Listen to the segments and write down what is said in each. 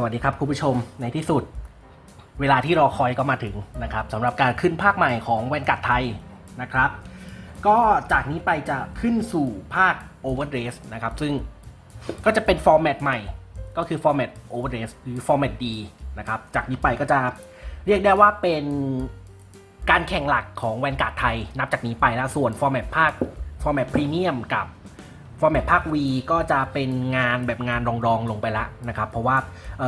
สวัสดีครับคุณผู้ชมในที่สุด เวลาที่รอคอยก็มาถึงนะครับสำหรับการขึ้นภาคใหม่ของแวนการ์ดไทยนะครับ ก็จากนี้ไปจะขึ้นสู่ภาค Overdress นะครับ ซึ่งก็จะเป็นฟอร์แมตใหม่ ก็คือฟอร์แมต Overdress หรือฟอร์แมต D นะครับ จากนี้ไปก็จะเรียกได้ว่าเป็นการแข่งหลักของแวนการ์ดไทย นับจากนี้ไปแล้วส่วนฟอร์แมตภาคฟอร์แมตพรีเมียมกับ ฟอร์แมตภาค V ก็จะเป็นงานแบบงานรองๆลงไปละนะครับ เพราะว่า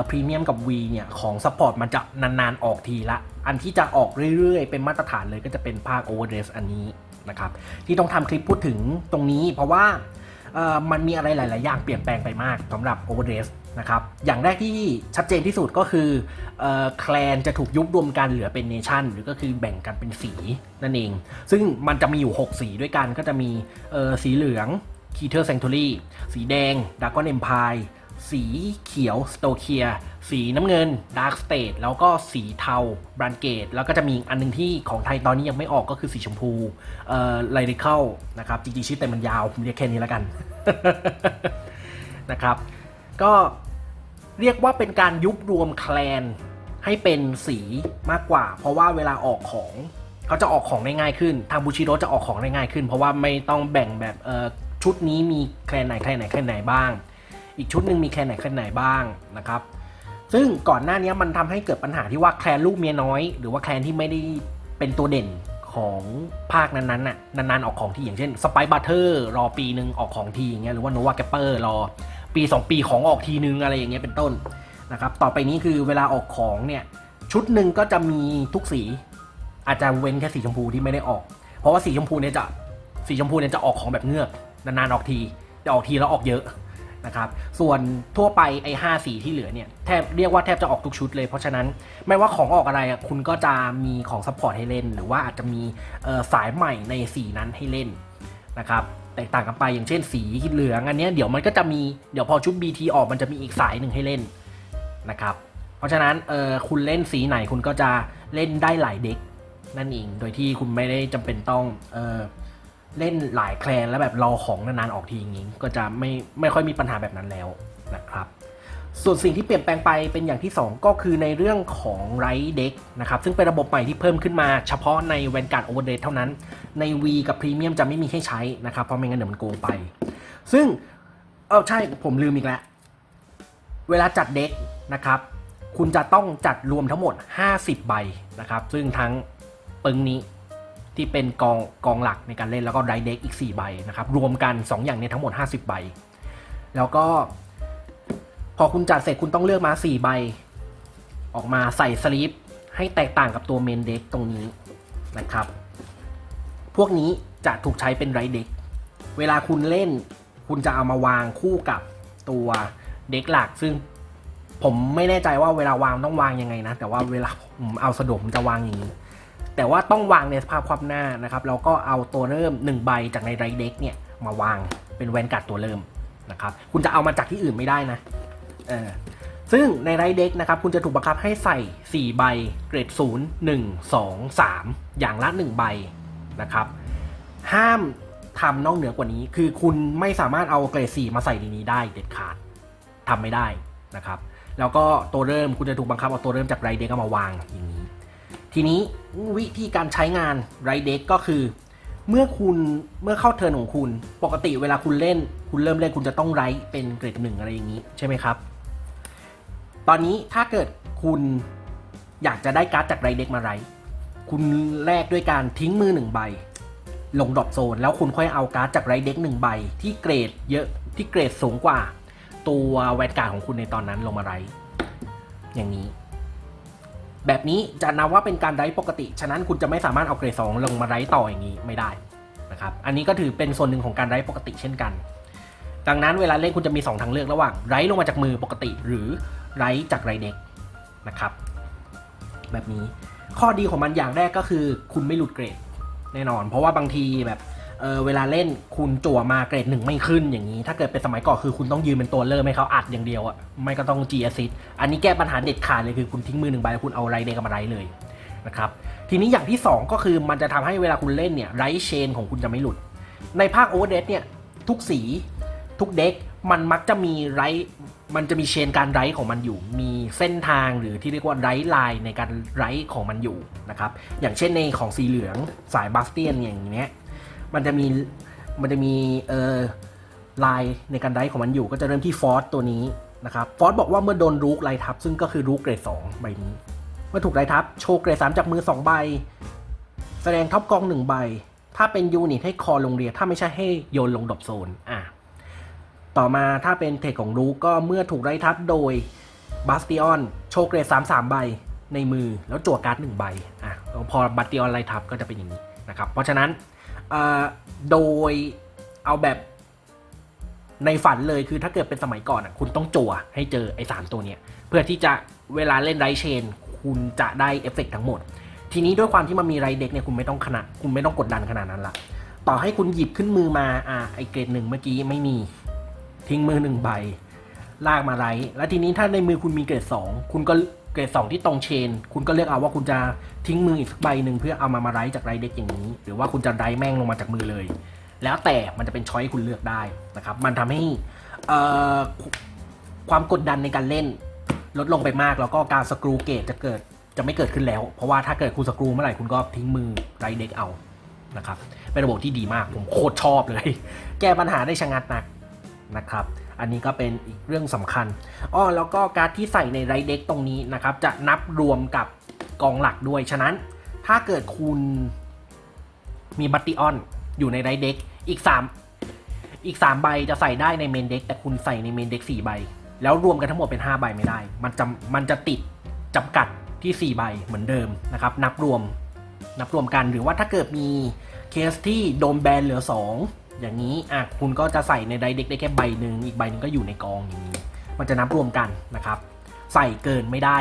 พรีเมียมกับ V เนี่ย ของซัพพอร์ตมันจะนานๆออกทีละ อันที่จะออกเรื่อยๆ เป็นมาตรฐานเลยก็จะเป็นภาค Overdress อันนี้นะครับ ที่ต้องทำคลิปพูดถึงตรงนี้ เพราะว่ามันมีอะไรหลาย ๆ อย่างเปลี่ยนแปลงไปมากสำหรับ Overdress นะครับ อย่างแรกที่ชัดเจนที่สุดก็คือแคลนจะถูกยุบรวมกันเหลือเป็นเนชั่นหรือก็คือแบ่งกันเป็นสีนั่นเอง ซึ่งมันจะมีอยู่ 6 สีด้วยกันก็จะมีสีเหลือง คีเทอร์ s ซ n ง u รีสีแดงด a r กอนเอมพายสีเขียวสโตเคียสีน้ำเงินดาร์ k สเต e แล้วก็สีเทาบรันเกตแล้วก็จะมีอันหนึงที่ของไทยตอนนี้ยังไม่ออกก็คือสีชมพูเอ่อไลเดเคิลนะครับ จริงๆชื่อเต็มมันยาวผมเรียกแค่นี้แล้วกันนะครับ ก็เรียกว่าเป็นการยุบรวมแคลนให้เป็นสีมากกว่า เพราะว่าเวลาออกของเขาจะออกของได้ง่ายขึ้น ทางบูชิโร่จะออกของได้ง่ายขึ้น เพราะว่าไม่ต้องแบ่งแบบเออ ชุดนี้มีแคลนไหนแคลนไหนแคลนไหนบ้าง อีกชุดหนึ่งมีแคลนไหนแคลนไหนบ้างนะครับซึ่งก่อนหน้านี้มันทำให้เกิดปัญหาที่ว่าแคลนลูกเมียน้อย หรือว่าแคลนที่ไม่ได้เป็นตัวเด่นของภาคนั้นๆน่ะนานๆออกของทีอย่างเช่นสไปบัตเตอร์รอปีหนึ่งออกของทีอย่างเงี้ยหรือว่าโนวาแกปเปอร์รอปี 2 ปีของออกทีนึงอะไรอย่างเงี้ยเป็นต้นนะครับต่อไปนี้คือเวลาออกของเนี่ยชุดหนึ่งก็จะมีทุกสี อาจจะเว้นแค่สีชมพูที่ไม่ได้ออก เพราะว่าสีชมพูเนี่ยจะสีชมพูเนี่ยจะออกของแบบเงือก นานๆออกทีจะออกทีแล้วออกเยอะนะครับ ส่วนทั่วไปไอ้ห้าสีที่เหลือเนี่ยแทบเรียกว่าแทบจะออกทุกชุดเลย เพราะฉะนั้นไม่ว่าของออกอะไรอะคุณก็จะมีของซัพพอร์ตให้เล่น หรือว่าอาจจะมีสายใหม่ในสีนั้นให้เล่นนะครับแตกต่างกันไปอย่างเช่นสีเหลืองอันนี้เดี๋ยวมันก็จะมีเดี๋ยวพอชุด BT ออกมันจะมีอีกสายหนึ่งให้เล่นนะครับ เพราะฉะนั้นเออคุณเล่นสีไหนคุณก็จะเล่นได้หลายเด็กนั่นเอง โดยที่คุณไม่ได้จำเป็นต้องเออ เล่นหลายแคลนแล้วแบบรอของนานๆออกทีอย่างนี้ ก็จะไม่ไม่ค่อยมีปัญหาแบบนั้นแล้วนะครับ ส่วนสิ่งที่เปลี่ยนแปลงไปเป็นอย่างที่ 2 ก็คือในเรื่องของไรเด็กนะครับซึ่งเป็นระบบใหม่ที่เพิ่มขึ้นมาเฉพาะใน Vanguard Overdate เท่านั้น ใน V กับ Premium จะไม่มีให้ใช้นะครับเพราะไม่งั้นเดี๋ยวมันโกงไป ซึ่งเออใช่ผมลืมอีกแล้วเวลาจัดเด็กนะครับคุณจะต้องจัดรวมทั้งหมด 50 ใบนะครับ ซึ่งทั้งปึงนี้ ที่เป็นกองกองหลักในการเล่นแล้วก็ไรเด็กอีก 4 ใบนะครับ รวมกัน 2 อย่างเนี้ทั้งหมด 50 ใบ แล้วก็ พอคุณจัดเสร็จคุณต้องเลือกมา 4 ใบ ออกมาใส่สลีปให้แตกต่างกับตัวเมนเด็กตรงนี้นะครับ พวกนี้จะถูกใช้เป็นไรเด็กเวลาคุณเล่นคุณจะเอามาวางคู่กับตัวเด็กหลัก ซึ่งผมไม่แน่ใจว่าเวลาวางต้องวางยังไงนะ แต่ว่าเวลาผมเอาสะดวกผมจะวางอย่างนี้ แต่ว่าต้องวางในสภาพความหน้านะครับแล้วก็เอาตัวเริ่ม 1 ใบจากในไรเด็กเนี่ยมาวางเป็นแวนการ์ดตัวเริ่มนะครับคุณจะเอามาจากที่อื่นไม่ได้นะเออซึ่งในไรเด็กนะครับคุณจะถูกบังคับให้ใส่ 4 ใบเกรด 0 1 2 3 อย่างละ 1 ใบนะครับห้ามทำนอกเหนือกว่านี้ คือคุณไม่สามารถเอาเกรด 4 มาใส่ในนี้ได้เด็ดขาดทำไม่ได้นะครับแล้วก็ตัวเริ่มคุณจะถูกบังคับเอาตัวเริ่มจากไรเด็กมาวางอย่างนี้ ทีนี้วิธีการใช้งานไรเด็กก็คือ เมื่อคุณเมื่อเข้าเทิร์นของคุณ ปกติเวลาคุณเล่น คุณเริ่มเล่นคุณจะต้องไรเป็นเกรดหนึ่งอะไรอย่างนี้ใช่ไหมครับ ตอนนี้ถ้าเกิดคุณอยากจะได้การ์ดจากไรเด็กมาไรคุณแลกด้วยการทิ้งมือหนึ่งใบ ลงดรอปโซน แล้วคุณค่อยเอาการ์ดจากไรเด็กหนึ่งใบ ที่เกรดเยอะที่เกรดสูงกว่า ตัวแวนการ์ดของคุณในตอนนั้นลงมาไรอย่างนี้ แบบนี้จะนับว่าเป็นการไรปกติ ฉะนั้นคุณจะไม่สามารถเอาเกรดสองลงมาไรต่ออย่างนี้ไม่ได้นะครับอันนี้ก็ถือเป็นส่วนหนึ่งของการไรปกติเช่นกัน ดังนั้นเวลาเล่นคุณจะมี 2 ทางเลือกระหว่างไรลงมาจากมือปกติ หรือไรจากไรเด็กนะครับแบบนี้ข้อดีของมันอย่างแรกก็คือ คุณไม่หลุดเกรดแน่นอน เพราะว่าบางทีแบบ เออเวลาเล่นคุณจั่วมาเกรดหนึ่งไม่ขึ้นอย่างนี้ ถ้าเกิดเป็นสมัยก่อนคือคุณต้องยืนเป็นตัวเริ่มให้เขาอัดอย่างเดียวอะไม่ก็ต้อง G assist อันนี้แก้ปัญหาเด็ดขาดเลยคือคุณทิ้งมือหนึ่งใบแล้วคุณเอาไรเดกมาไรเลยนะครับทีนี้อย่างที่ 2 ก็คือมันจะทำให้เวลาคุณเล่นเนี่ยไรเชนของคุณจะไม่หลุด ในภาคโอเวอร์เดเนี่ยทุกสีทุกเด็กมันมักจะมีไรมันจะมีเชนการไรของมันอยู่ มีเส้นทางหรือที่เรียกว่าไรไลน์ในการไรของมันอยู่นะครับอย่างเช่นในของสีเหลืองสายบาสเตียนอย่างเนี้ย มันจะมีมันจะมีเอ่อลายในการไรของมันอยู่ ก็จะเริ่มที่ฟอสตัวนี้นะครับฟอสบอกว่าเมื่อโดนรูกไลทับ ซึ่งก็คือรูกเกรด2ใบนี้ เมื่อถูกไลทับ โชว์เกรด3จากมือ2ใบ แสดงท็อปกอง1ใบ ถ้าเป็นยูนิตให้คอลงเรียถ้าไม่ใช่ให้โยนลงดรอปโซนอะต่อมาถ้าเป็นเทคของรูกก็เมื่อถูกไลทับโดยบาสติออนโชว์เกรด3 3ใบในมือแล้วจั่วการ์ดหนึ่งใบอะพอบาสติออนไลทับก็จะเป็นอย่างนี้นะครับเพราะฉะนั้น โดยเอาแบบในฝันเลยคือถ้าเกิดเป็นสมัยก่อนอะคุณต้องจั่วให้เจอไอ้สามตัวเนี้ยเพื่อที่จะเวลาเล่นไรเชน คุณจะได้เอฟเฟกต์ทั้งหมด ทีนี้ด้วยความที่มันมีไรเด็กเนี่ยคุณไม่ต้องขนาดคุณไม่ต้องกดดันขนาดนั้นละต่อให้คุณหยิบขึ้นมือมาอะไอเกรดหนึ่งเมื่อกี้ไม่มีทิ้งมือหนึ่งใบลากมาไรแล้วทีนี้ถ้าในมือคุณมีเกรดสองคุณก็ เกรดสองที่ตรงเชน คุณก็เลือกเอาว่าคุณจะทิ้งมืออีกสักใบหนึ่งเพื่อเอามามาไรจากไรเด็กอย่างนี้ หรือว่าคุณจะไรแม่งลงมาจากมือเลย แล้วแต่มันจะเป็นช้อยคุณเลือกได้นะครับ มันทำให้ความกดดันในการเล่นลดลงไปมาก แล้วก็การสกรูเกตจะเกิดจะไม่เกิดขึ้นแล้ว เพราะว่าถ้าเกิดคุณสกรูเมื่อไหร่คุณก็ทิ้งมือไรเด็กเอานะครับเป็นระบบที่ดีมากผมโคตรชอบเลย แก้ปัญหาได้ชะงัดนัก นะครับ อันนี้ก็เป็นอีกเรื่องสำคัญอ้อแล้วก็การดที่ใส่ในไรเด็กตรงนี้นะครับ จะนับรวมกับกองหลักด้วย ฉะนั้นถ้าเกิดคุณมีบัตติออนอยู่ในไรเด็กอีก 3 อีก 3 ใบจะใส่ได้ในเมนเด็กแต่คุณใส่ในเมนเด็ก4ใบ แล้วรวมกันทั้งหมดเป็น 5 ใบไม่ได้ มันจะมันจะติดจำกัดที่ 4 ใบเหมือนเดิมนะครับ นับรวมนับรวมกันหรือว่าถ้าเกิดมีเคสที่โดนแบนเหลือ 2 อย่างนี้อะคุณก็จะใส่ในไดเด็กได้แค่ใบหนึ่งอีกใบหนึ่งก็อยู่ในกองอย่างนี้ มันจะนับรวมกันนะครับ ใส่เกินไม่ได้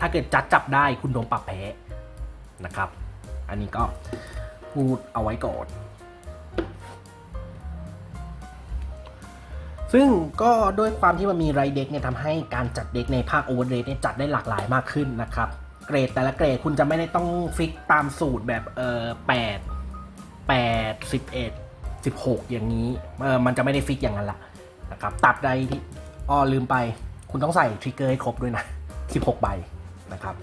ถ้าเกิดจัดจับได้คุณโดนปรับแพ้นะครับ อันนี้ก็พูดเอาไว้ก่อน ซึ่งก็ด้วยความที่มันมีไรเด็กเนี่ยทำให้การจัดเด็กในภาคโอเวอร์เดเนี่ยจัดได้หลากหลายมากขึ้นนะครับเกรดแต่ละเกรดคุณจะไม่ได้ต้องฟิกตามสูตรแบบเออแปดแปดสิบเอ็ด สิบหกอย่างนี้เออมันจะไม่ได้ฟิกอย่างนั้นละนะครับตัดใดที่อ้อลืมไป คุณต้องใส่ทริกเกอร์ให้ครบด้วยนะ 16 ใบนะครับ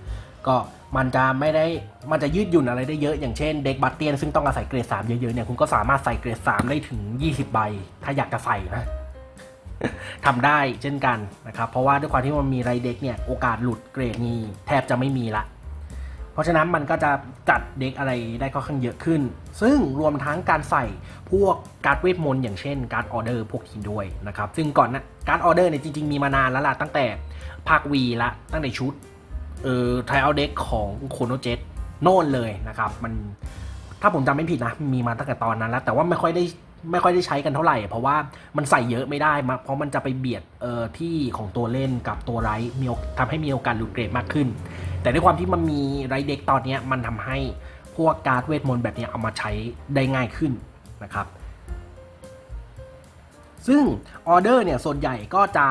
ก็มันจะไม่ได้มันจะยืดหยุ่นอะไรได้เยอะอย่างเช่นเด็กบัตเตียนซึ่งต้องอาศัยเกรด3เยอะๆเนี่ยคุณก็สามารถใส่เกรด3ได้ถึง 20 ใบ ถ้าอยากจะใส่นะทำได้เช่นกันนะครับเพราะว่าด้วยความที่มันมีไรเด็กเนี่ยโอกาสหลุดเกรดนี้แทบจะไม่มีละ เพราะฉะนั้นมันก็จะจัดเด็กอะไรได้ค่อนข้างเยอะขึ้น ซึ่งรวมทั้งการใส่พวกการ์ดเวทมนต์อย่างเช่นการ์ดออเดอร์พวกนี้ด้วยนะครับ ซึ่งก่อนนะการ์ดออเดอร์เนี่ยจริง ๆ มีมานานแล้วล่ะตั้งแต่ภาควีละตั้งแต่ชุดเอ่อไทเอาเด็กของโคโนเจ็ตโน่นเลยนะครับ มันถ้าผมจำไม่ผิดนะมีมาตั้งแต่ตอนนั้นแล้ว แต่ว่าไม่ค่อยได้ไม่ค่อยได้ใช้กันเท่าไหร่ เพราะว่ามันใส่เยอะไม่ได้มาเพราะมันจะไปเบียดเอ่อที่ของตัวเล่นกับตัวไรท์มีทำให้มีโอกาสหลุดเกรดมากขึ้น แต่ด้วยความที่มันมีไรเด็กตอนนี้มันทำให้พวกการ์ดเวทมนต์แบบนี้เอามาใช้ได้ง่ายขึ้นนะครับ ซึ่งออเดอร์เนี่ยส่วนใหญ่ก็จะ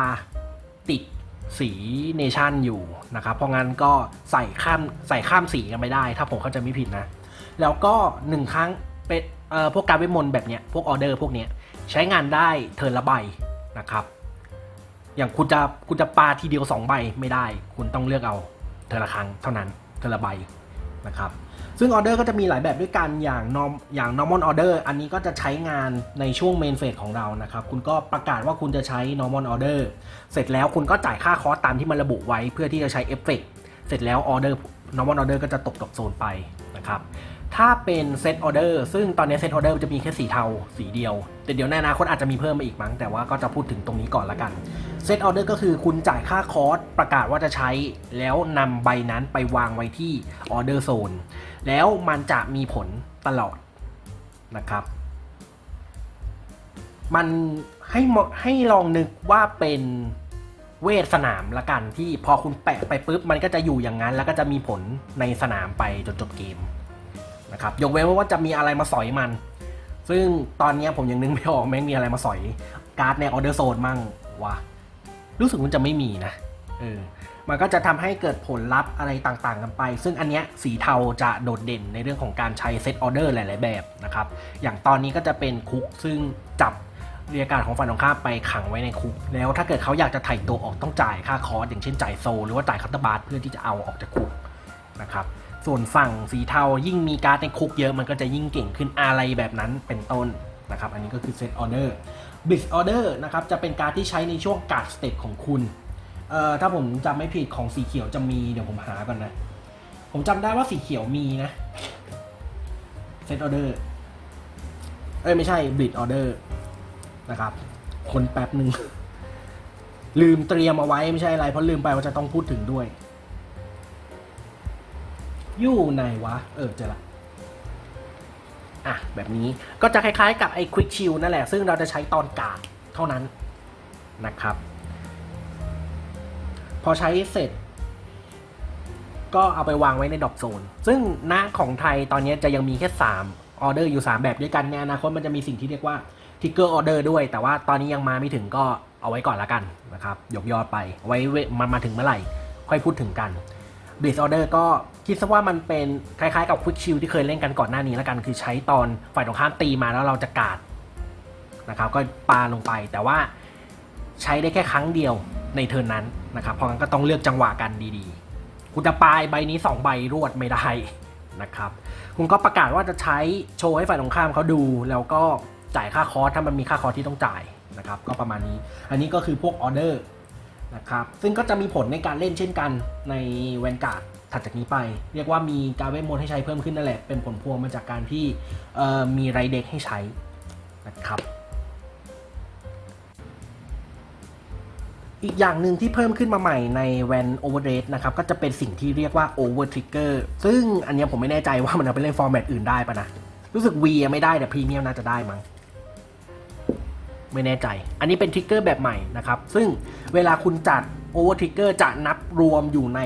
ติดสีเนชั่นอยู่นะครับ เพราะงั้นก็ใส่ข้ามใส่ข้ามสีกันไม่ได้ ถ้าผมเข้าใจไม่ผิดนะ แล้วก็หนึ่งครั้งเป็นเอ่อพวกการเวทมนต์แบบเนี้ยพวกออเดอร์พวกเนี้ยใช้งานได้เทิร์นละใบนะครับ อย่างคุณจะคุณจะปาทีเดียว 2 ใบไม่ได้ คุณต้องเลือกเอา เทอละครั้งเท่านั้นเทอละใบนะครับซึ่งออเดอร์ก็จะมีหลายแบบด้วยกันอย่างนอมอย่าง normal order อันนี้ก็จะใช้งานในช่วง main phase ของเรานะครับ คุณก็ประกาศว่าคุณจะใช้ normal order เสร็จแล้วคุณก็จ่ายค่าคอสตามที่มันระบุไว้เพื่อที่จะใช้เอฟเฟกเสร็จแล้วออเดอร์ normal order ก็จะตกตกโซนไปนะครับ ถ้าเป็นเซตออเดอร์ซึ่งตอนนี้เซตออเดอร์จะมีแค่สีเทาสีเดียว แต่เดี๋ยวในอนาคตอาจจะมีเพิ่มมาอีกมั้ง แต่ว่าก็จะพูดถึงตรงนี้ก่อนละกันเซตออเดอร์ก็คือคุณจ่ายค่าคอร์สประกาศว่าจะใช้ แล้วนำใบนั้นไปวางไว้ที่ออเดอร์โซนแล้วมันจะมีผลตลอดนะครับ มันให้ให้ลองนึกว่าเป็นเวทสนามละกันที่พอคุณแปะไปปุ๊บมันก็จะอยู่อย่างนั้น แล้วก็จะมีผลในสนามไปจนจบเกม นะครับยกเว้นว่าจะมีอะไรมาสอยมัน ซึ่งตอนนี้ผมยังนึกไม่ออกแม่งมีอะไรมาสอย การ์ดในออเดอร์โซนมั่งวะรู้สึกมันจะไม่มีนะเออมันก็จะทำให้เกิดผลลัพธ์อะไรต่างๆ กันไป ซึ่งอันเนี้ยสีเทาจะโดดเด่นในเรื่องของการใช้เซตออเดอร์หลายๆแบบนะครับ อย่างตอนนี้ก็จะเป็นคุกซึ่งจับเรียการของฝ่ายตรงข้ามไปขังไว้ในคุก แล้วถ้าเกิดเขาอยากจะไถ่ตัวออกต้องจ่ายค่าคอร์สอย่างเช่นจ่ายโซลหรือว่าจ่ายคัตเตอร์บาร์เพื่อที่จะเอาออกจากคุกนะครับ ส่วนฝั่งสีเทายิ่งมีการ์ดในคุกเยอะมันก็จะยิ่งเก่งขึ้นอะไรแบบนั้นเป็นต้นนะครับ อันนี้ก็คือเซตออเดอร์บิสออเดอร์นะครับจะเป็นการดที่ใช้ในช่วงการ์ดสเตตของคุณเอ่อถ้าผมจำไม่ผิดของสีเขียวจะมีเดี๋ยวผมหาก่อนนะ ผมจำได้ว่าสีเขียวมีนะเซตออเดอร์เอ้ยไม่ใช่บิดออเดอร์นะครับ คนแป๊บหนึ่งลืมเตรียมเอาไว้ไม่ใช่อะไรเพราะลืมไปว่าจะต้องพูดถึงด้วย อยู่ไหนวะ เออเจอละอะ แบบนี้ก็จะคล้ายๆกับไอ้ Quick Chill นั่นแหละ ซึ่งเราจะใช้ตอนกาดเท่านั้นนะครับ พอใช้เสร็จ ก็เอาไปวางไว้ในดอปโซน ซึ่งหน้าของไทยตอนนี้จะยังมีแค่ 3 ออเดอร์อยู่ 3 แบบด้วยกันในอนาคตมันจะมีสิ่งที่เรียกว่าทิกเกอร์ออเดอร์ด้วย แต่ว่าตอนนี้ยังมาไม่ถึงก็เอาไว้ก่อนละกันนะครับ ยกยอดไปไว้เวมันมาถึงเมื่อไหร่ ค่อยพูดถึงกัน เบสออเดอร์ก็คิดซะว่ามันเป็นคล้ายๆกับควิกชิลที่เคยเล่นกันก่อนหน้านี้แล้วกัน คือใช้ตอนฝ่ายตรงข้ามตีมาแล้วเราจะกาดนะครับก็ปาลงไปแต่ว่าใช้ได้แค่ครั้งเดียวในเทิร์นนั้นนะครับเพราะงั้นก็ต้องเลือกจังหวะกันดีๆ คุณจะปายใบนี้ 2 ใบรวดไม่ได้นะครับคุณก็ประกาศว่าจะใช้โชว์ให้ฝ่ายตรงข้ามเขาดู แล้วก็จ่ายค่าคอร์สถ้ามันมีค่าคอร์สที่ต้องจ่ายนะครับก็ประมาณนี้ อันนี้ก็คือพวกออเดอร์ นะครับซึ่งก็จะมีผลในการเล่นเช่นกันในแวนการ์ดถัดจากนี้ไป เรียกว่ามีการเวทมนต์ให้ใช้เพิ่มขึ้นนั่นแหละ เป็นผลพวงมาจากการที่มีไรเด็กให้ใช้นะครับอีกอย่างหนึ่งที่เพิ่มขึ้นมาใหม่ใน Van Overrate นะครับก็จะเป็นสิ่งที่เรียกว่า Over Trigger ซึ่งอันนี้ผมไม่แน่ใจว่ามันเอาไปเล่นฟอร์แมตอื่นได้ปะนะ รู้สึก V ไม่ได้แต่พรีเมียมน่าจะได้มั้ง ไม่แน่ใจ อันนี้เป็นทริกเกอร์แบบใหม่นะครับ ซึ่งเวลาคุณจัด Over Trigger จะนับรวมอยู่ใน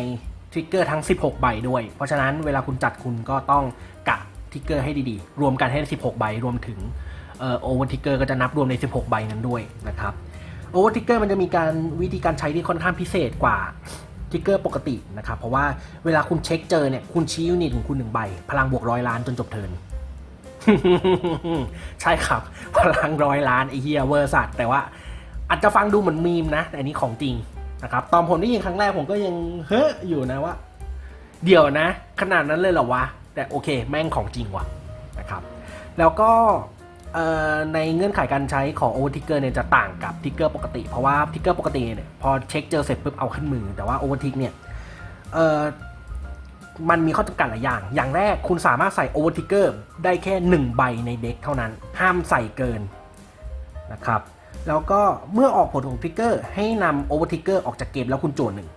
ทริกเกอร์ทั้ง 16 ใบด้วย เพราะฉะนั้นเวลาคุณจัดคุณก็ต้องกะทริกเกอร์ให้ดีๆ รวมกันให้ 16 ใบ รวมถึงเอ่อ Over Trigger ก็จะนับรวมใน 16 ใบนั้นด้วยนะครับโอเวอร์ทิกเกอร์มันจะมีการวิธีการใช้ที่ค่อนข้างพิเศษกว่าทิกเกอร์ปกตินะครับ เพราะว่าเวลาคุณเช็คเจอเนี่ย คุณชี้ยูนิตของคุณหนึ่งใบ พลังบวกร้อยล้านจนจบเทิร์น ใช่ครับ พลังร้อยล้านไอเฮียเวอร์สัตแต่ว่าอาจจะฟังดูเหมือนมีมนะ แต่อันนี้ของจริงนะครับ ตอนผมได้ยินครั้งแรกผมก็ยังเฮ้ออยู่นะว่า เดี๋ยวนะ ขนาดนั้นเลยเหรอวะ แต่โอเคแม่งของจริงว่ะนะครับ แล้วก็ในเงื่อนไขการใช้ของ Over Trigger เนี่ยจะต่างกับทิกเกอร์ปกติ เพราะว่าทิกเกอร์ปกติเนี่ยพอเช็คเจอเสร็จปุ๊บเอาขึ้นมือ แต่ว่า Over Tick เนี่ยเอ่อ มันมีข้อจำกัดหลายอย่าง อย่างแรกคุณสามารถใส่ Over Trigger ได้แค่ 1 ใบในเด็กเท่านั้น ห้ามใส่เกินนะครับ แล้วก็เมื่อออกผลของทิกเกอร์ให้นำ Over Trigger อร์ออกจากเกมแล้วคุณโจทย์หนึ่ง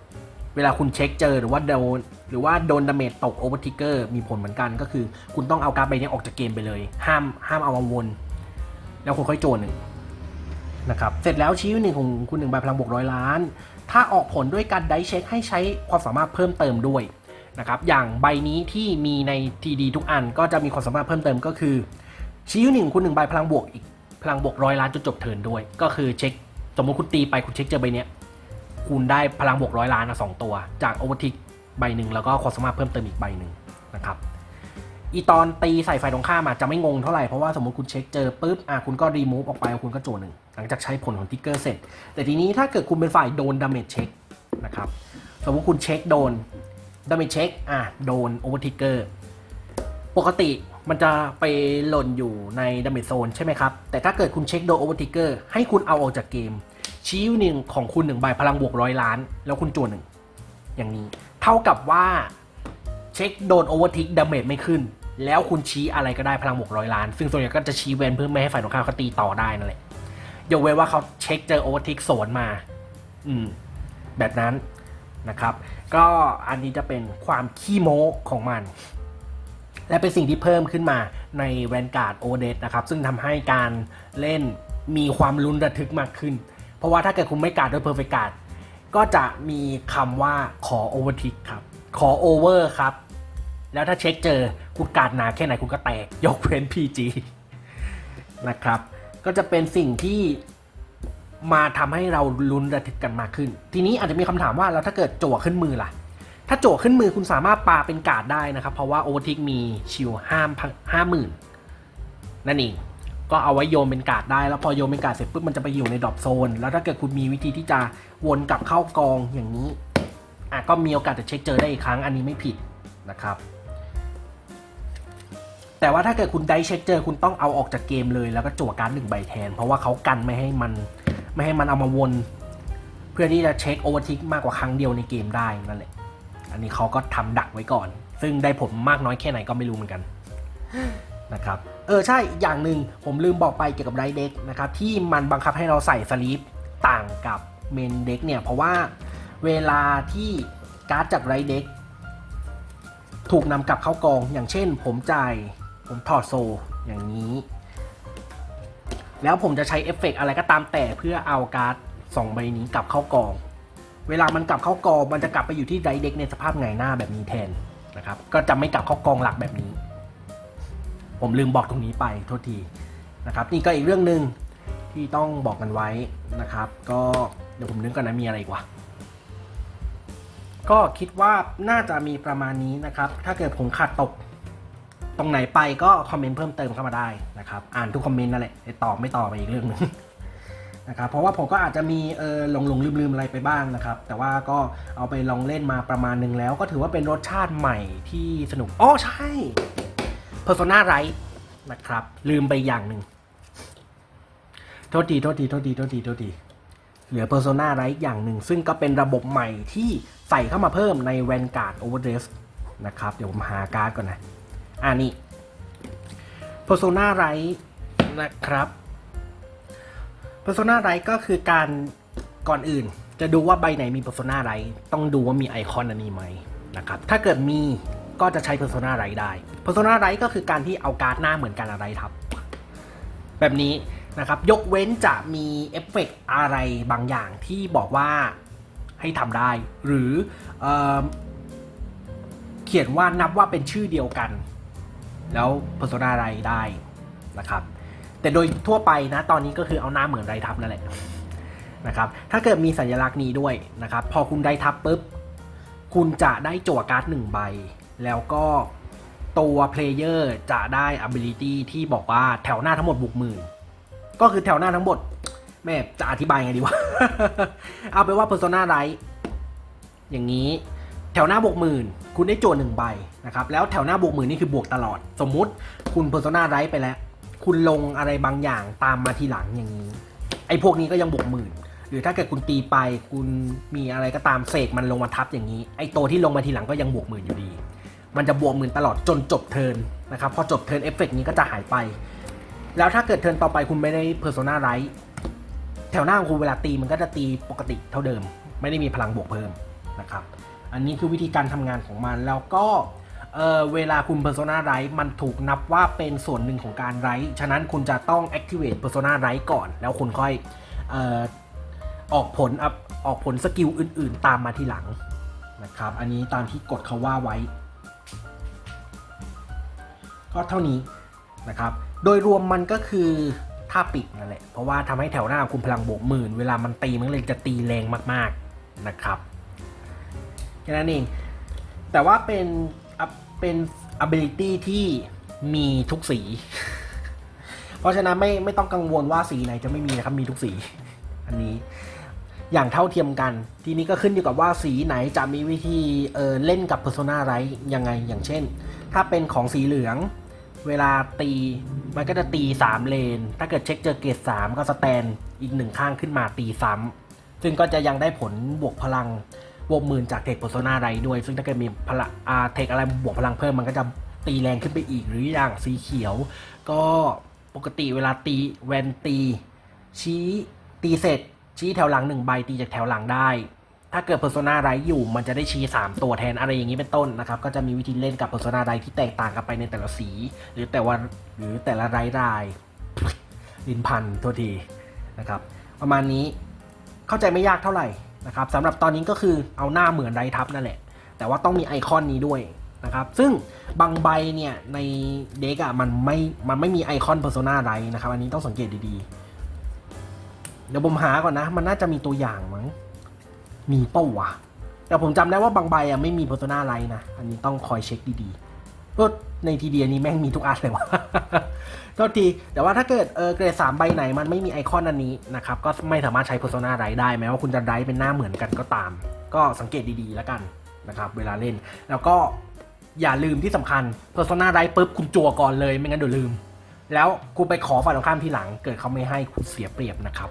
เวลาคุณเช็คเจอหรือว่าโดนหรือว่าโดนดาเมจตกโอเวอร์ทิกเกอร์มีผลเหมือนกันก็คือ คุณต้องเอาการ์ดใบนี้ออกจากเกมไปเลย ห้ามห้ามเอามาวน แล้วคุณค่อยโจนหนึ่งนะครับเสร็จแล้วชี้หนึ่งของคุณหนึ่งใบพลังบวกร้อยล้าน ถ้าออกผลด้วยการไดเช็คให้ใช้ความสามารถเพิ่มเติมด้วย นะครับอย่างใบนี้ที่มีในทีดีทุกอันก็จะมีความสามารถเพิ่มเติมก็คือชี้หนึ่งคุณหนึ่งใบพลังบวกอีกพลังบวกร้อยล้านจนจบเทิร์นด้วย ก็คือเช็ค สมมติคุณตีไปคุณเช็คเจอใบเนี้ยคุณได้พลังบวกร้อยล้านนะสองตัว จากโอเวอร์ทิกใบหนึ่งแล้วก็ความสามารถเพิ่มเติมอีกใบหนึ่งนะครับอีตอนตีใส่ไฟตรงข้ามอะจะไม่งงเท่าไหร่เพราะว่าสมมติคุณเช็คเจอปุ๊บอะคุณก็รีมูฟออกไปคุณก็โจหนึ่งหลังจากใช้ผลของทิกเกอร์เสร็จ แต่ทีนี้ถ้าเกิดคุณเป็นฝ่ายโดนดาเมจเช็คนะครับสมมติคุณเช็คโดน ดามจเช็คอะโดนโอเวอร์ทิกเกอร์ปกติมันจะไปหล่นอยู่ในดามจโซนใช่ไหมครับ แต่ถ้าเกิดคุณเช็คโดนโอเวอร์ทิกเกอร์ให้คุณเอาออกจากเกม ชี้หนึ่งของคุณหนึ่งใบพลังบวกร้อยล้าน แล้วคุณจวนหนึ่งอย่างนี้ เท่ากับว่าเช็คโดนโอเวอร์ทิกดาเมจไม่ขึ้น แล้วคุณชี้อะไรก็ได้พลังบวกร้อยล้าน ซึ่งส่วนใหญ่ก็จะชี้เวนเพื่อไม่ให้ฝ่ายตรงข้ามเขาตีต่อได้นั่นแหละยกเว้นว่าเขาเช็คเจอโอเวอร์ทิกสวนมา อืม แบบนั้น นะครับ ก็อันนี้จะเป็นความขี้โม้ของมัน และเป็นสิ่งที่เพิ่มขึ้นมาในแวนการ์ดโอเดนะครับ ซึ่งทำให้การเล่นมีความลุ้นระทึกมากขึ้น เพราะว่าถ้าเกิดคุณไม่การ์ดด้วยเพอร์เฟกการ์ดก็จะมีคำว่าขอโอเวอร์ทิกครับ ขอโอเวอร์ครับ แล้วถ้าเช็คเจอคุณการ์ดหนาแค่ไหนคุณก็แตก ยกเว้น PG นะครับก็จะเป็นสิ่งที่ มาทำให้เราลุ้นระทึกกันมากขึ้น ทีนี้อาจจะมีคำถามว่าแล้วถ้าเกิดโจวขึ้นมือล่ะ ถ้าโจขึ้นมือคุณสามารถปาเป็นกาดได้นะครับ เพราะว่าโอเวอร์ทิกมีชิลห้ามห้าหมื่นนั่นเองก็เอาไว้โยนเป็นกาดได้แล้วพอโยนเป็นกาดเสร็จปุ๊บมันจะไปอยู่ในดรอปโซน แล้วถ้าเกิดคุณมีวิธีที่จะวนกลับเข้ากองอย่างนี้อะก็มีโอกาสจะเช็คเจอได้อีกครั้งอันนี้ไม่ผิดนะครับ แต่ว่าถ้าเกิดคุณได้เช็คเจอคุณต้องเอาออกจากเกมเลยแล้วก็จั่วการหนึ่งใบแทน เพราะว่าเขากันไม่ให้มัน ไม่ให้มันเอามาวน เพื่อที่จะเช็คโอเวอร์ทิกมากกว่าครั้งเดียวในเกมได้นั่นแหละ อันนี้เขาก็ทำดักไว้ก่อน ซึ่งได้ผลมากน้อยแค่ไหนก็ไม่รู้เหมือนกันนะครับ เออใช่อีกอย่างหนึ่งผมลืมบอกไปเกี่ยวกับไรเด็กนะครับที่มันบังคับให้เราใส่สลีปต่างกับเมนเด็กเนี่ยเพราะว่าเวลาที่การ์ดจากไรเด็กถูกนำกลับเข้ากอง อย่างเช่น ผมจ่ายผมถอดโซอย่างนี้ แล้วผมจะใช้เอฟเฟกต์อะไรก็ตามแต่เพื่อเอาการ์ดสองใบนี้กลับเข้ากอง เวลามันกลับเข้ากองมันจะกลับไปอยู่ที่ไรเด็กในสภาพไงหน้าแบบนี้แทนนะครับ ก็จะไม่กลับเข้ากองหลักแบบนี้ ผมลืมบอกตรงนี้ไปโทษทีนะครับ นี่ก็อีกเรื่องหนึ่งที่ต้องบอกกันไว้นะครับ ก็เดี๋ยวผมนึกก่อนนะมีอะไรกวะก็คิดว่าน่าจะมีประมาณนี้นะครับ ถ้าเกิดผมขาดตก ตรงไหนไปก็คอมเมนต์เพิ่มเติมเข้ามาได้นะครับอ่านทุกคอมเมนต์นั่นแหละไอ้ตอบไม่ตอบไปอีกเรื่องหนึงนะครับเพราะว่าผมก็อาจจะมีเออหลงหลงลืมลืมอะไรไปบ้างนะครับ แต่ว่าก็เอาไปลองเล่นมาประมาณหนึ่งแล้ว ก็ถือว่าเป็นรสชาติใหม่ที่สนุกอ๋อใช่ Persona Right นะครับ ลืมไปอย่างหนึ่งโทษทีโทษทีโทษทีโทษทีโทษทีเหลือ Persona Right อย่างหนึ่ง ซึ่งก็เป็นระบบใหม่ที่ใส่เข้ามาเพิ่มใน Vanguard Overdress นะครับ เดี๋ยวผมหาการ์ดก่อนนะ อ่านี่ Persona Right นะครับ Persona Right ก็คือการก่อนอื่น จะดูว่าใบไหนมี Persona Right ต้องดูว่ามีไอคอนอันนี้ไหมนะครับ ถ้าเกิดมีก็จะใช้ Persona Right ได้ Persona Right ก็คือการที่เอาการ์ดหน้าเหมือนกันอะไรทับ แบบนี้นะครับ ยกเว้นจะมีเอฟเฟกต์อะไรบางอย่างที่บอกว่าให้ทำได้ หรือเออเขียนว่านับว่าเป็นชื่อเดียวกัน แล้ว Persona Right ได้นะครับ แต่โดยทั่วไปนะตอนนี้ก็คือเอาหน้าเหมือนไรทับนั่นแหละนะครับ ถ้าเกิดมีสัญลักษณ์นี้ด้วยนะครับ พอคุณได้ทับปุ๊บ คุณจะได้จั่วการ์ดหนึ่งใบ แล้วก็ตัวเพลเยอร์จะได้ ability ที่บอกว่าแถวหน้าทั้งหมดบุกหมื่น ก็คือแถวหน้าทั้งหมด แม่จะอธิบายไงดีวะ เอาไปว่า Persona Right อย่างนี้ แถวหน้าบวกหมื่นคุณได้โจทย์หนึ่งใบนะครับแล้วแถวหน้าบวกหมื่นนี่คือบวกตลอด สมมุติคุณ Persona Right ไปแล้ว คุณลงอะไรบางอย่างตามมาทีหลังอย่างนี้ ไอ้พวกนี้ก็ยังบวกหมื่นหรือถ้าเกิดคุณตีไปคุณมีอะไรก็ตามเสกมันลงมาทับอย่างนี้ ไอ้ตัวที่ลงมาทีหลังก็ยังบวกหมื่นอยู่ดี มันจะบวกหมื่นตลอดจนจบเทิร์นนะครับพอจบเทิร์นเอฟเฟกนี้ก็จะหายไป แล้วถ้าเกิดเทิร์นต่อไปคุณไม่ได้ Persona Right แถวหน้าของคุณเวลาตีมันก็จะตีปกติเท่าเดิม ไม่ได้มีพลังบวกเพิ่มนะครับ อันนี้คือวิธีการทำงานของมัน แล้วก็เเวลาคุณ Persona Right มันถูกนับว่าเป็นส่วนหนึ่งของการ Right ฉะนั้นคุณจะต้อง activate Persona Right ก่อน แล้วคุณค่อยออออกผลออกผลสกิลอื่น ๆ ตามมาทีหลังนะครับ อันนี้ตามที่กฎเขาว่าไว้ ก็เท่านี้นะครับ โดยรวมมันก็คือท่าปิดนั่นแหละ เพราะว่าทำให้แถวหน้าคุณพลังบวกหมื่น เวลามันตีมันเลยจะตีแรงมาก ๆ นะครับ ค่นั้นเอง แต่ว่าเป็นเป็น ability ที่มีทุกสี เพราะฉะนั้นไม่ไม่ต้องกังวลว่าสีไหนจะไม่มีนะครับมีทุกสี อันนี้อย่างเท่าเทียมกัน ทีนี้ก็ขึ้นอยู่กับว่าสีไหนจะมีวิธีเออเล่นกับ Persona ไรยังไงอย่างเช่น ถ้าเป็นของสีเหลือง เวลาตีมันก็จะตี 3 เลน ถ้าเกิดเช็คเจอเกรด3 ก็สแตนอีกหนึ่งข้างขึ้นมาตีซ้ำซึ่งก็จะยังได้ผลบวกพลัง บวกหมื่นจากเทคโ e โซนาไรด้วย ซึ่งถ้าเกิดมีพลังอาเทคอะไรบวกพลังเพิ่มมันก็จะตีแรงขึ้นไปอีกหรืออย่างสีเขียว ก็ปกติเวลาตีแวนตี ชี้ตีเสร็จ ชี้แถวหลังหนึ่งใบตีจากแถวหลังได้ ถ้าเกิด Persona ไรอยู่มันจะได้ชี้ 3 ตัวแทนอะไรอย่างนี้เป็นต้นนะครับ ก็จะมีวิธีเล่นกับ Persona ไรที่แตกต่างกันไปในแต่ละสี หรือแต่ว่าหรือแต่ละไรรายลินพันโทษทีนะครับ ประมาณนี้เข้าใจไม่ยากเท่าไหร่ นะครับสำหรับตอนนี้ก็คือเอาหน้าเหมือนไรทับนั่นแหละ แต่ว่าต้องมีไอคอนนี้ด้วยนะครับ ซึ่งบางใบเนี่ยในเด็กอะมันไม่ มันไม่มีไอคอน Persona ไรนะครับ อันนี้ต้องสังเกตดีๆ เดี๋ยวผมหาก่อนนะ มันน่าจะมีตัวอย่างมั้ง มีเป้าวะแต่ผมจำได้ว่าบางใบอะไม่มี Persona ไรนะ อันนี้ต้องคอยเช็คดีๆ ก็ในทีเดียนี้แม่งมีทุกอันเลยวะโทษทีแต่ว่าถ้าเกิดเออเกรดสามใบไหนมันไม่มีไอคอนอันนี้นะครับ ก็ไม่สามารถใช้ Persona ไรได้แม้ว่าคุณจะไรเป็นหน้าเหมือนกันก็ตาม ก็สังเกตดีๆแล้วกันนะครับ เวลาเล่น แล้วก็อย่าลืมที่สำคัญ Persona ไรปุ๊บคุณจั่วก่อนเลยไม่งั้นเดี๋ยวลืม แล้วคุณไปขอฝ่ายตรงข้ามทีหลัง เกิดเขาไม่ให้คุณเสียเปรียบนะครับ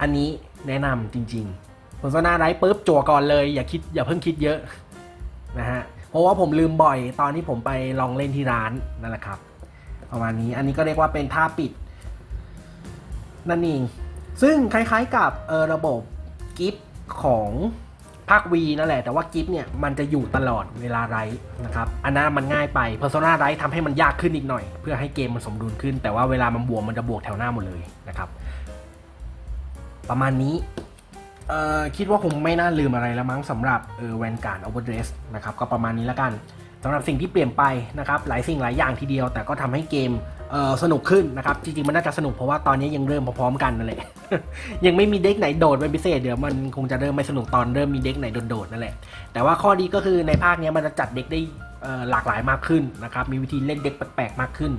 อันนี้แนะนำจริงๆ Persona ไรปุ๊บจั่วก่อนเลย อย่าคิดอย่าเพิ่งคิดเยอะนะฮะ เพราะว่าผมลืมบ่อยตอนที่ผมไปลองเล่นที่ร้านนั่นแหละครับ ประมาณนี้อันนี้ก็เรียกว่าเป็นท่าปิด นั่นเองซึ่งคล้ายๆกับเออระบบกิฟต์ของภาค V นั่นแหละ แต่ว่ากิฟต์เนี่ยมันจะอยู่ตลอดเวลาไรนะครับ อันนั้นมันง่ายไป Persona ไรท์ทำให้มันยากขึ้นอีกหน่อย เพื่อให้เกมมันสมดุลขึ้น แต่ว่าเวลามันบวกมันจะบวกแถวหน้าหมดเลยนะครับ ประมาณนี้ ออคิดว่าคงไม่น่าลืมอะไรแล้วมั้งสำหรับเออแวนการ์ดโอเวอร์เดรสนะครับก็ประมาณนี้แล้วกันสำหรับสิ่งที่เปลี่ยนไปนะครับหลายสิ่งหลายอย่างทีเดียว แต่ก็ทำให้เกมเออสนุกขึ้นนะครับ จริงๆ มันน่าจะสนุกเพราะว่าตอนนี้ยังเริ่มพร้อมๆกันนั่นแหละยังไม่มีเด็กไหนโดดเป็นพิเศษเดี๋ยวมันคงจะเริ่มไม่สนุกตอนเริ่มมีเด็กไหนโดดๆนั่นแหละแต่ว่าข้อดีก็คือในภาคนี้มันจะจัดเด็กได้หลากหลายมากขึ้นนะครับมีวิธีเล่นเด็กแปลกๆมากขึ้น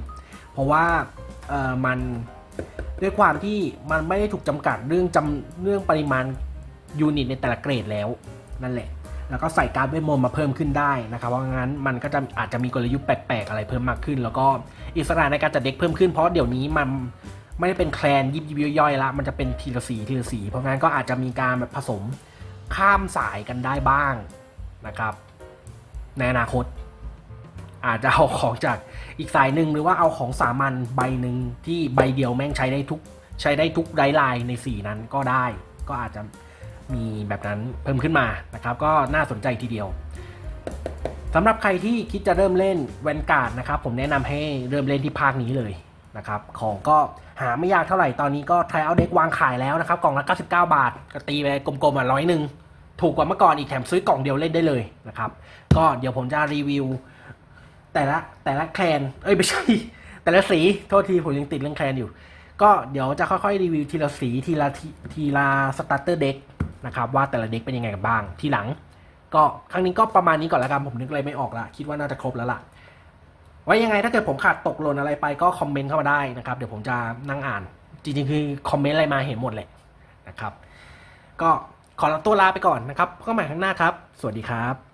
เพราะว่าเออมันด้วยความที่มันไม่ได้ถูกจำกัดเรื่องจำเรื่องปริมาณ ยูนิตในแต่ละเกรดแล้วนั่นแหละ แล้วก็ใส่การเวทมนต์มาเพิ่มขึ้นได้นะครับว่าะงั้นมันก็จะอาจจะมีกลยุทธ์แปลกๆอะไรเพิ่มมากขึ้น แล้วก็อิสระในการจัดเด็กเพิ่มขึ้นเพราะเดี๋ยวนี้มันไม่ได้เป็นแคลนยิบยิบย่อยๆละมันจะเป็นทีละสีทีละสี เพราะงั้นก็อาจจะมีการแบบผสมข้ามสายกันได้บ้างนะครับในอนาคต อาจจะเอาของจากอีกสายหนึ่งหรือว่าเอาของสามัญใบหนึ่งที่ใบเดียวแม่งใช้ได้ทุกใช้ได้ทุกไดไลน์ในสีนั้นก็ได้ ก็อาจจะ มีแบบนั้นเพิ่มขึ้นมานะครับก็น่าสนใจทีเดียวสำหรับใครที่คิดจะเริ่มเล่นแวนการ์ดนะครับผมแนะนำให้เริ่มเล่นที่ภาคนี้เลยนะครับของก็หาไม่ยากเท่าไหร่ตอนนี้ก็ t r เอาเด็กวางขายแล้วนะครับกล่องละ 99 บาทก็ตีไปกลมๆอะร้อยหนึ่งถูกกว่าเมื่อก่อนอีกแถมซื้อกล่องเดียวเล่นได้เลยนะครับก็เดี๋ยวผมจะรีวิว แต่ละแต่ละแคลนเอ้ยไม่ใช่ แต่ละสีโทษทีผมยังติดเรื่องแคลนอยู่ ก็เดี๋ยวจะค่อยๆรีวิวทีละสีทีละทีทีละสตาร์เตอร์เด็ก นะครับว่าแต่ละเด็กเป็นยังไงกันบ้างทีหลัง ก็ครั้งนี้ก็ประมาณนี้ก่อนละกันผมนึกอะไรไม่ออกละคิดว่าน่าจะครบแล้วล่ะไว้ยังไงถ้าเกิดผมขาดตกหล่นอะไรไปก็คอมเมนต์เข้ามาได้นะครับเดี๋ยวผมจะนั่งอ่าน จริงๆ คือคอมเมนต์อะไรมาเห็นหมดเลยนะครับ ก็ขอตัวลาไปก่อนนะครับพบกันใหม่ครั้งหน้าครับ สวัสดีครับ